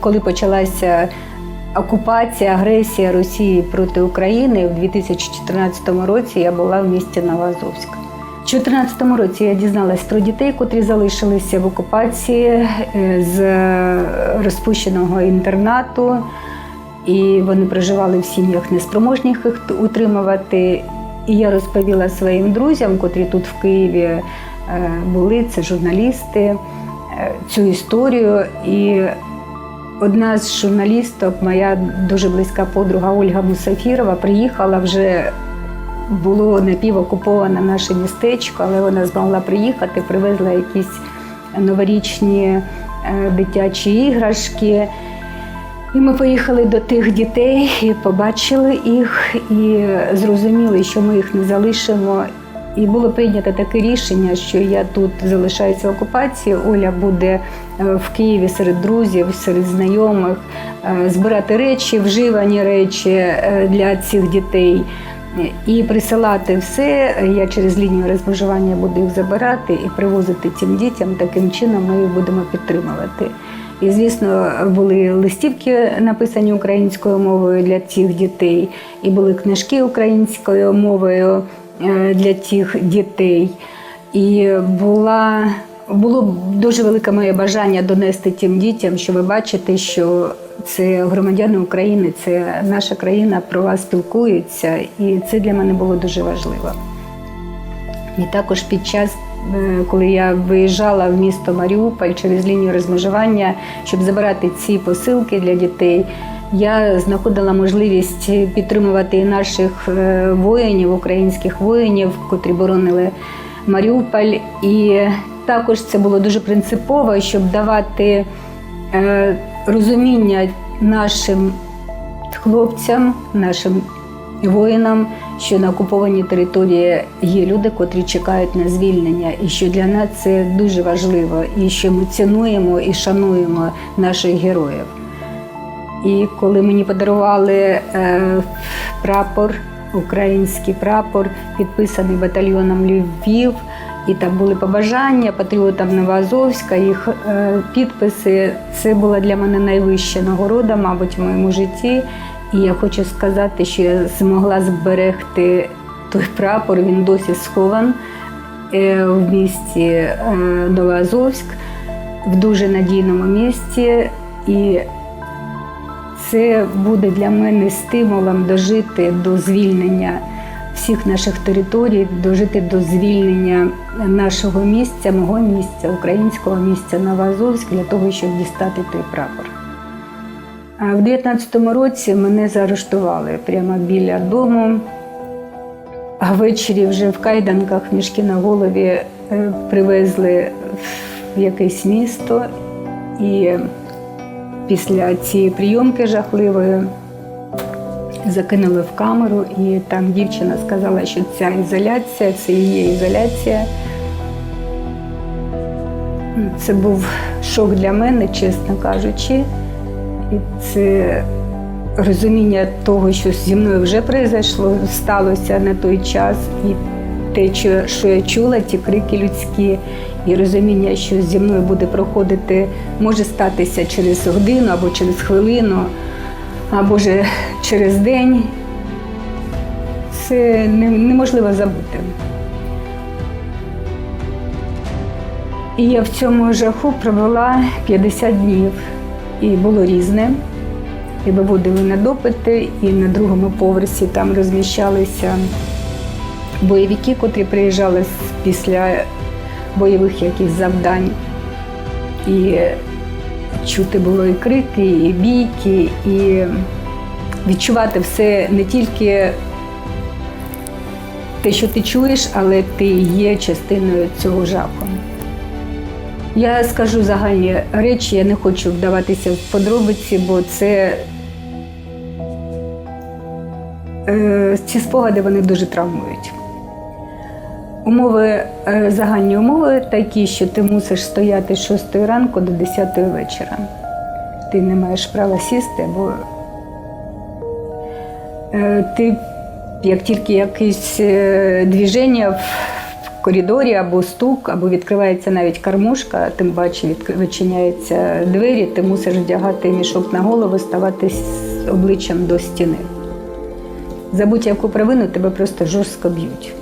коли почалася окупація, агресія Росії проти України в 2014 році я була в місті Новоазовськ. У 2014 році я дізналась про дітей, котрі залишилися в окупації е, з розпущеного інтернату, і вони проживали в сім'ях неспроможних їх утримувати. І я розповіла своїм друзям, котрі тут в Києві е, були, це журналісти, е, цю історію. І одна з журналісток, моя дуже близька подруга Ольга Мусафірова, приїхала вже. Було напівокуповане наше містечко, але вона змогла приїхати, привезла якісь новорічні е, дитячі іграшки. І ми поїхали до тих дітей і побачили їх, і зрозуміли, що ми їх не залишимо. І було прийнято таке рішення, що я тут залишаюся в окупації. Оля буде е, в Києві серед друзів, серед знайомих, е, збирати речі, вживані речі е, для цих дітей. І присилати все. Я через лінію розмежування буду їх забирати і привозити цим дітям. Таким чином ми їх будемо підтримувати. І, звісно, були листівки написані українською мовою для цих дітей, і були книжки українською мовою для тих дітей. І була, було дуже велике моє бажання донести тим дітям, що ви бачите, що це громадяни України, це наша країна про вас спілкується, і це для мене було дуже важливо. І також під час, е, коли я виїжджала в місто Маріуполь через лінію розмежування, щоб забирати ці посилки для дітей, я знаходила можливість підтримувати наших е, воїнів, українських воїнів, котрі боронили Маріуполь. І також це було дуже принципово, щоб давати е, розуміння нашим хлопцям, нашим воїнам, що на окупованій території є люди, котрі чекають на звільнення, і що для нас це дуже важливо, і що ми цінуємо і шануємо наших героїв. І коли мені подарували е, прапор, український прапор, підписаний батальйоном Львів, і там були побажання патріотам Новоазовська, їх е, підписи. Це була для мене найвища нагорода, мабуть, в моєму житті. І я хочу сказати, що я змогла зберегти той прапор, він досі схован е, в місті Новоазовськ, в дуже надійному місці. І це буде для мене стимулом дожити до звільнення всіх наших територій, дожити до звільнення нашого місця, мого місця, українського місця Новоазовськ, для того, щоб дістати той прапор. А в 19-му році мене заарештували прямо біля дому. А ввечері вже в кайданках мішки на голові е, привезли в якесь місто. І після цієї прийомки жахливої закинули в камеру, і там дівчина сказала, що ця ізоляція, це є ізоляція. Це був шок для мене, чесно кажучи. І це розуміння того, що зі мною вже произошло, сталося на той час, і те, що я чула, ті крики людські, і розуміння, що зі мною буде проходити, може статися через годину або через хвилину, або вже через день. Це неможливо забути. І я в цьому жаху провела 50 днів. І було різне. І виводили на допити, і на другому поверсі там розміщалися бойовики, котрі приїжджали після бойових якихось завдань. І чути було і крики, і бійки, і відчувати все не тільки те, що ти чуєш, але ти є частиною цього жаху. Я скажу загальні речі, я не хочу вдаватися в подробиці, бо це е, ці спогади вони дуже травмують. Умови, е, загальні умови такі, що ти мусиш стояти з 6 ранку до 10 вечора. Ти не маєш права сісти, бо е, ти, як тільки якесь движення в в коридорі або стук, або відкривається навіть кормушка, тим паче відчиняються двері, ти мусиш вдягати мішок на голову, ставати обличчям до стіни. За будь-яку провину тебе просто жорстко б'ють.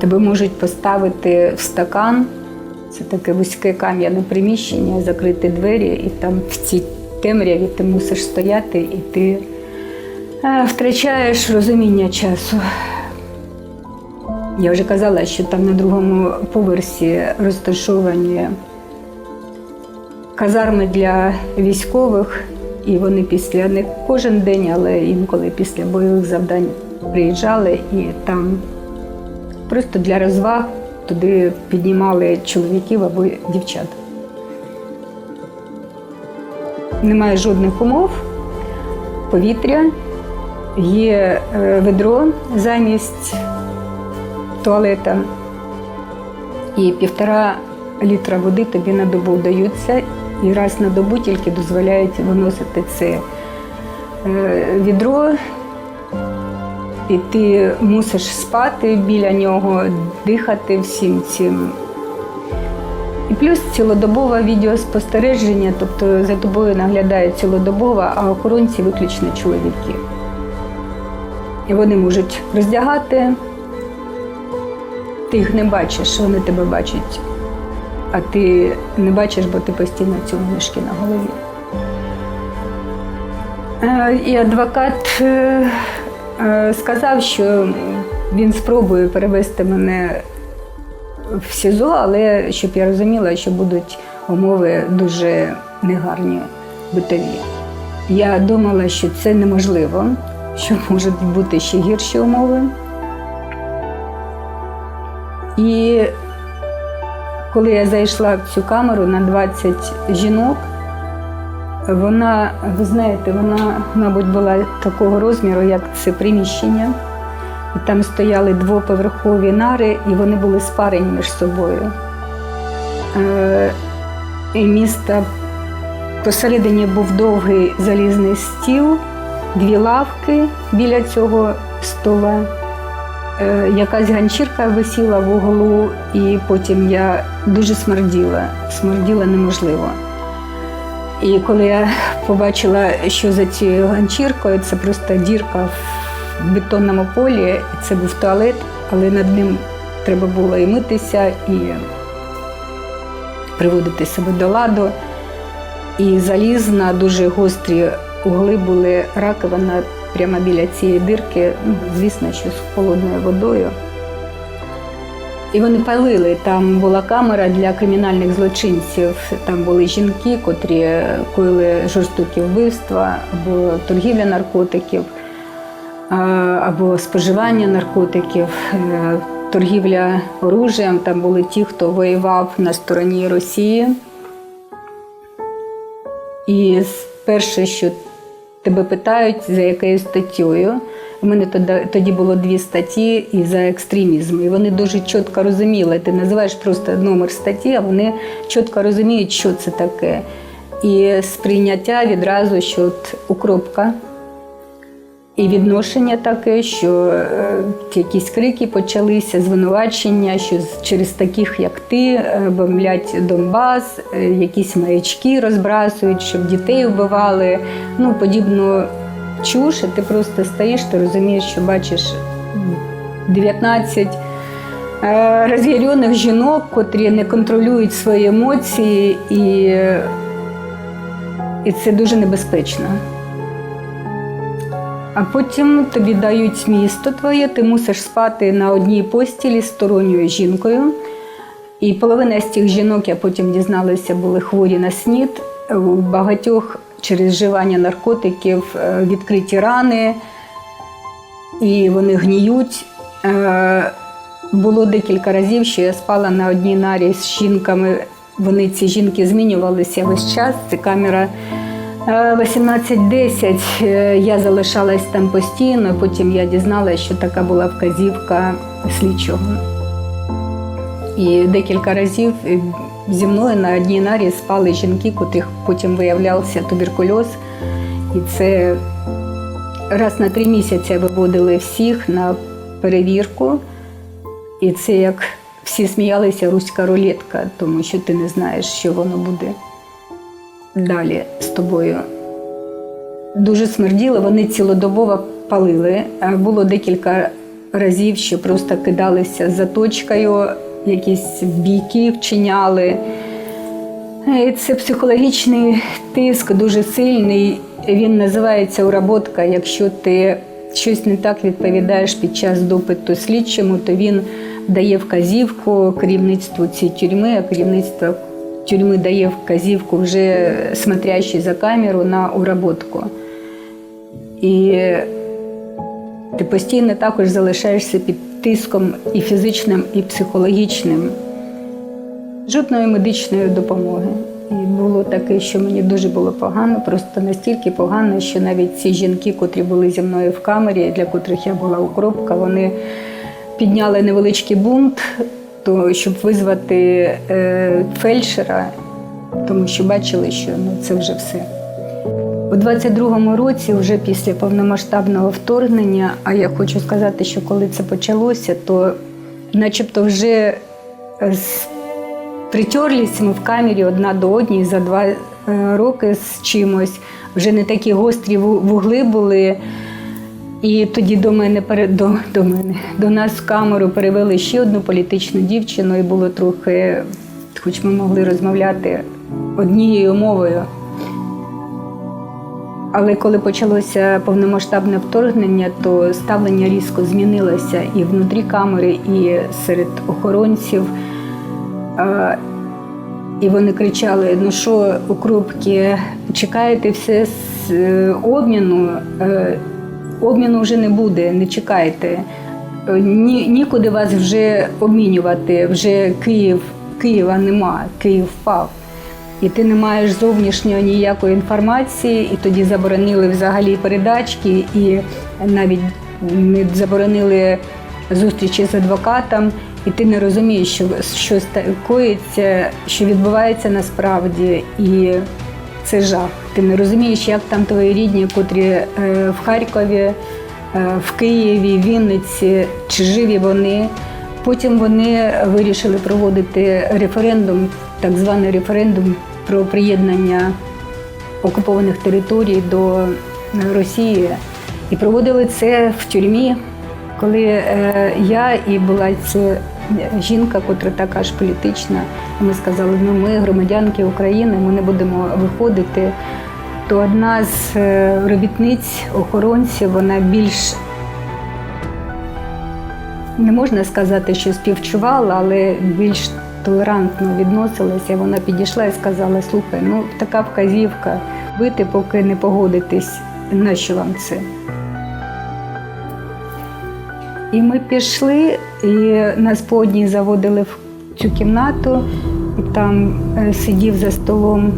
Тебе можуть поставити в стакан, це таке вузьке кам'яне приміщення, закрити двері, і там в цій темряві ти мусиш стояти і ти е, втрачаєш розуміння часу. Я вже казала, що там на другому поверсі розташовані казарми для військових, і вони після не кожен день, але інколи після бойових завдань приїжджали і там просто для розваг туди піднімали чоловіків або дівчат. Немає жодних умов, повітря, є е, ведро замість туалета і півтора літра води тобі на добу даються, і раз на добу тільки дозволяють виносити це е, відро, і ти мусиш спати біля нього, дихати всім цим. І плюс цілодобове відеоспостереження, тобто за тобою наглядають цілодобово, а охоронці виключно чоловіки. І вони можуть роздягати, ти їх не бачиш, вони тебе бачать, а ти не бачиш, бо ти постійно цьому мішки на голові. Е, І адвокат е, сказав, що він спробує перевести мене в СІЗО, але щоб я розуміла, що будуть умови дуже негарні, битові. Я думала, що це неможливо, що можуть бути ще гірші умови. І коли я зайшла в цю камеру на 20 жінок, вона, ви знаєте, вона, мабуть, була такого розміру, як це приміщення. І там стояли двоповерхові нари, і вони були спарені між собою. Е, і місто посередині був довгий залізний стіл, дві лавки біля цього стола. Е, Якась ганчірка висіла в углу, і потім я дуже смерділа. Смерділа неможливо. І коли я побачила, що за цією ганчіркою, це просто дірка в бетонному полі, це був туалет, але над ним треба було і митися, і приводити себе до ладу. І залізна, дуже гострі угли були раковина прямо біля цієї дирки, ну, звісно, що з холодною водою. І вони палили. Там була камера для кримінальних злочинців. Там були жінки, котрі коїли жорстокі вбивства або торгівля наркотиків, або споживання наркотиків, е, торгівля оружієм. Там були ті, хто воював на стороні Росії. І перше, що тебе питають, за якою статтєю. У мене тоді, було дві статті і за екстремізм. І вони дуже чітко розуміли. Ти називаєш просто номер статті, а вони чітко розуміють, що це таке. І сприйняття відразу, що от укропка. І відношення таке, що е, якісь крики почалися, звинувачення, що через таких, як ти, е, бомблять Донбас, е, якісь маячки розбрасують, щоб дітей вбивали. Ну, подібну чуш, і ти просто стоїш, ти розумієш, що бачиш 19 е, роз'ярених жінок, котрі не контролюють свої емоції, і, і це дуже небезпечно. А потім тобі дають місто твоє, ти мусиш спати на одній постілі з сторонньою жінкою. І половина з цих жінок, я потім дізналася, були хворі на снід. У багатьох через вживання наркотиків е, відкриті рани, і вони гніють. Е, Було декілька разів, що я спала на одній нарі з жінками. Вони ці жінки змінювалися весь час. Це камера е, 1810. Е, Я залишалась там постійно. Потім я дізналася, що така була вказівка слідчого. І декілька разів зі мною на одній нарі спали жінки, котрих потім виявлявся туберкульоз. І це раз на три місяці виводили всіх на перевірку. І це як всі сміялися руська рулетка, тому що ти не знаєш, що воно буде далі з тобою. Дуже смерділо, вони цілодобово палили. Було декілька разів, що просто кидалися за точкою, якісь бійки вчиняли. Е, Це психологічний тиск дуже сильний. Він називається уработка. Якщо ти щось не так відповідаєш під час допиту слідчому, то він дає вказівку керівництву цієї тюрми, а керівництво тюрми дає вказівку вже смотрящий за камеру на уработку. І ти постійно також залишаєшся під тиском і фізичним, і психологічним жодної медичної допомоги. І було таке, що мені дуже було погано, просто настільки погано, що навіть ці жінки, котрі були зі мною в камері, для котрих я була укропка, вони підняли невеличкий бунт, то, щоб визвати е, фельдшера, тому що бачили, що ну, це вже все. У 22-му році, вже після повномасштабного вторгнення, а я хочу сказати, що коли це почалося, то начебто вже з Притерлись ми в камері одна до одній за два е, роки з чимось. Вже не такі гострі вугли були. І тоді до мене до, до мене до нас в камеру перевели ще одну політичну дівчину, і було трохи, хоч ми могли розмовляти однією мовою. Але коли почалося повномасштабне вторгнення, то ставлення різко змінилося і внутрі камери, і серед охоронців. І вони кричали: ну що, укропки, чекаєте все з е, обміну? Е, Обміну вже не буде, не чекайте. Е, Ні, нікуди вас вже обмінювати. Вже Київ, Києва нема, Київ впав. І ти не маєш зовнішньої ніякої інформації, і тоді заборонили взагалі передачки, і навіть заборонили зустрічі з адвокатом, і ти не розумієш, що щось коїться, що відбувається насправді, і це жах. Ти не розумієш, як там твої рідні, котрі е, в Харкові, е, в Києві, Вінниці, чи живі вони. Потім вони вирішили проводити референдум, так званий референдум про приєднання окупованих територій до Росії. І проводили це в тюрмі, коли е, я і була ця жінка, котра така ж політична. Ми сказали, ну ми громадянки України, ми не будемо виходити. То одна з е, робітниць, охоронців, вона більш не можна сказати, що співчувала, але більш толерантно відносилася. Вона підійшла і сказала: слухай, ну така вказівка, бити, поки не погодитесь, нащо вам це? І ми пішли, і нас по одній заводили в цю кімнату, і там е, сидів за столом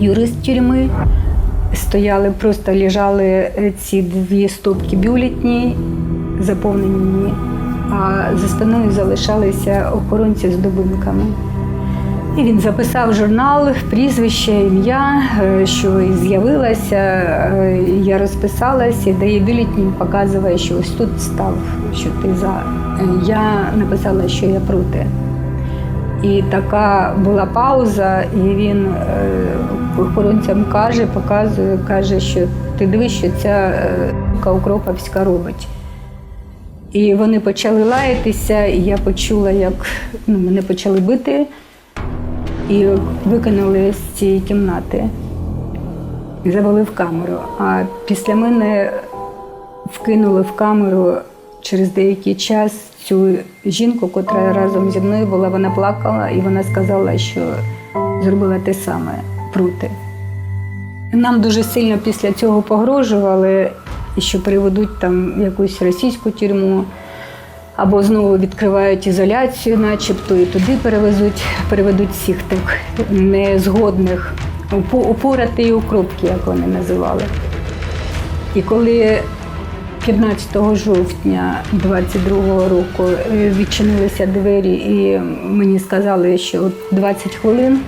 юрист тюрми. Стояли, просто лежали е, ці дві стопки бюлетні, заповнені, а за спиною залишалися охоронці з дубинками. І він записав журнал, прізвище, ім'я, е, що з'явилася. Е, Я розписалася, дає бюлетні, показує, що ось тут став, що ти за. Е, Я написала, що я проти. І така була пауза, і він охоронцям каже, показує, каже, що ти дивись, що ця сука робить. І вони почали лаятися, і я почула, як ну, мене почали бити і викинули з цієї кімнати. І завели в камеру. А після мене вкинули в камеру через деякий час цю жінку, котра разом зі мною була, вона плакала і вона сказала, що зробила те саме проти. Нам дуже сильно після цього погрожували, що приведуть там якусь російську тюрму, або знову відкривають ізоляцію, начебто, і туди перевезуть, переведуть всіх тих незгодних, упо- упорати і укропки, як вони називали. І коли 15 жовтня 22-го року е, відчинилися двері, і мені сказали, що от 20 хвилин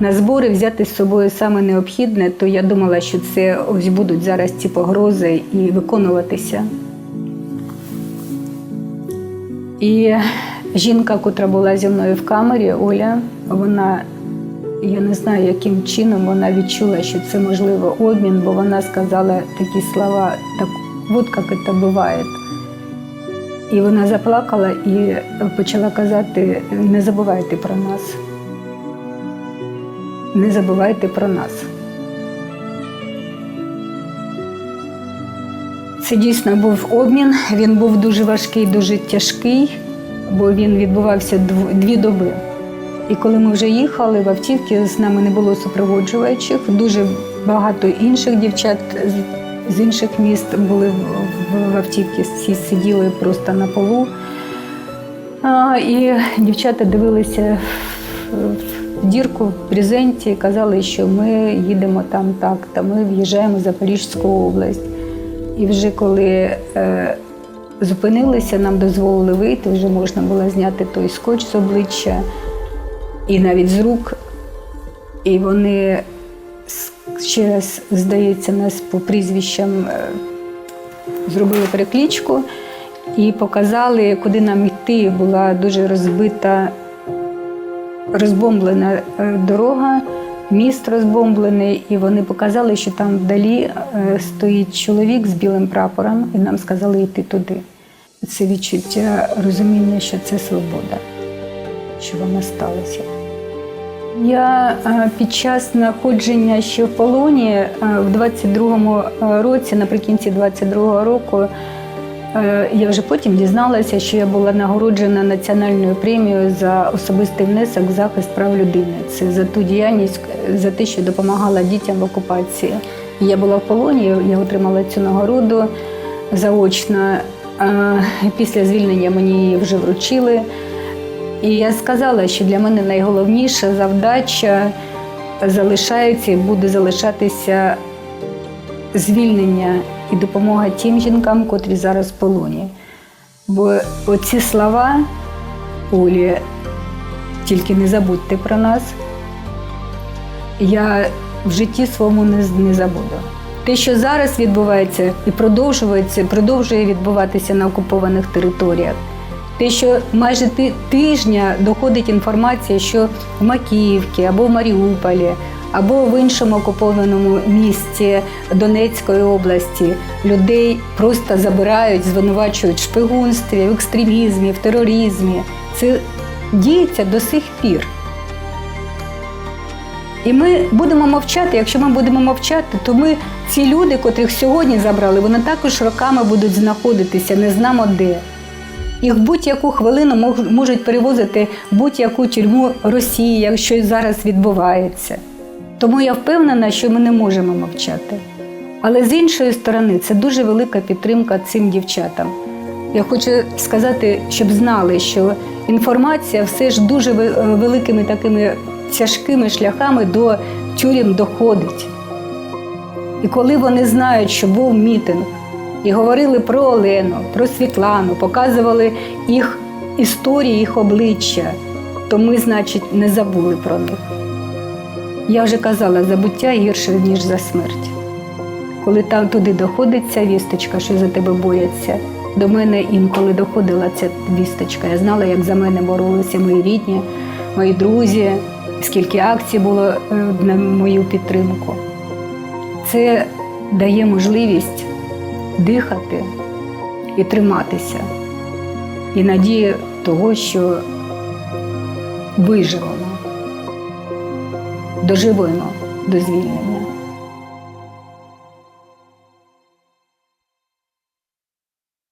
на збори взяти з собою саме необхідне, то я думала, що це ось будуть зараз ці погрози і виконуватися. І жінка, котра була зі мною в камері, Оля, вона, я не знаю, яким чином вона відчула, що це можливо обмін, бо вона сказала такі слова, так от як це буває. І вона заплакала і почала казати: не забувайте про нас. Не забувайте про нас. Це дійсно був обмін. Він був дуже важкий, дуже тяжкий, бо він відбувався дві доби. І коли ми вже їхали в автівці, з нами не було супроводжуваючих. Дуже багато інших дівчат з- інших міст були в, автівці, всі сиділи просто на полу. А, і дівчата дивилися дірку в брезенті казали, що ми їдемо там так, та ми в'їжджаємо в Запорізьку область. І вже коли е, зупинилися, нам дозволили вийти, вже можна було зняти той скотч з обличчя і навіть з рук. І вони ще раз, здається, нас по прізвищам е, зробили перекличку і показали, куди нам йти. Була дуже розбита, розбомблена е, дорога, міст розбомблений, і вони показали, що там вдалі е, стоїть чоловік з білим прапором, і нам сказали йти туди. Це відчуття розуміння, що це свобода, що вона сталася. Я е, під час знаходження ще в полоні в 22-му році, наприкінці 22-го року, я вже потім дізналася, що я була нагороджена національною премією за особистий внесок в захист прав людини. Це за ту діяльність, за те, що допомагала дітям в окупації. Я була в полоні, я отримала цю нагороду заочно. Е, Після звільнення мені її вже вручили. І я сказала, що для мене найголовніша завдача залишається і буде залишатися звільнення і допомога тим жінкам, котрі зараз в полоні. Бо оці слова Олі, тільки не забудьте про нас, я в житті своєму не, не забуду. Те, що зараз відбувається і продовжується, продовжує відбуватися на окупованих територіях. Те, що майже тижня доходить інформація, що в Макіївці або в Маріуполі, або в іншому окупованому місті Донецької області людей просто забирають, звинувачують в шпигунстві, в екстремізмі, в тероризмі. Це діється до сих пір. І ми будемо мовчати. Якщо ми будемо мовчати, то ми ці люди, котрих сьогодні забрали, вони також роками будуть знаходитися, не знамо де. Їх будь-яку хвилину можуть перевозити будь-яку тюрму Росії, якщо зараз відбувається. Тому я впевнена, що ми не можемо мовчати. Але з іншої сторони, це дуже велика підтримка цим дівчатам. Я хочу сказати, щоб знали, що інформація все ж дуже е, великими такими тяжкими шляхами до тюрем доходить. І коли вони знають, що був мітинг, і говорили про Олену, про Світлану, показували їх історії, їх обличчя, то ми, значить, не забули про них. Я вже казала, забуття гірше, ніж за смерть. Коли там туди доходить ця вісточка, що за тебе бояться, до мене інколи доходила ця вісточка. Я знала, як за мене боролися мої рідні, мої друзі, скільки акцій було е, на мою підтримку. Це дає можливість дихати і триматися, і надія того, що виживемо, доживемо до звільнення.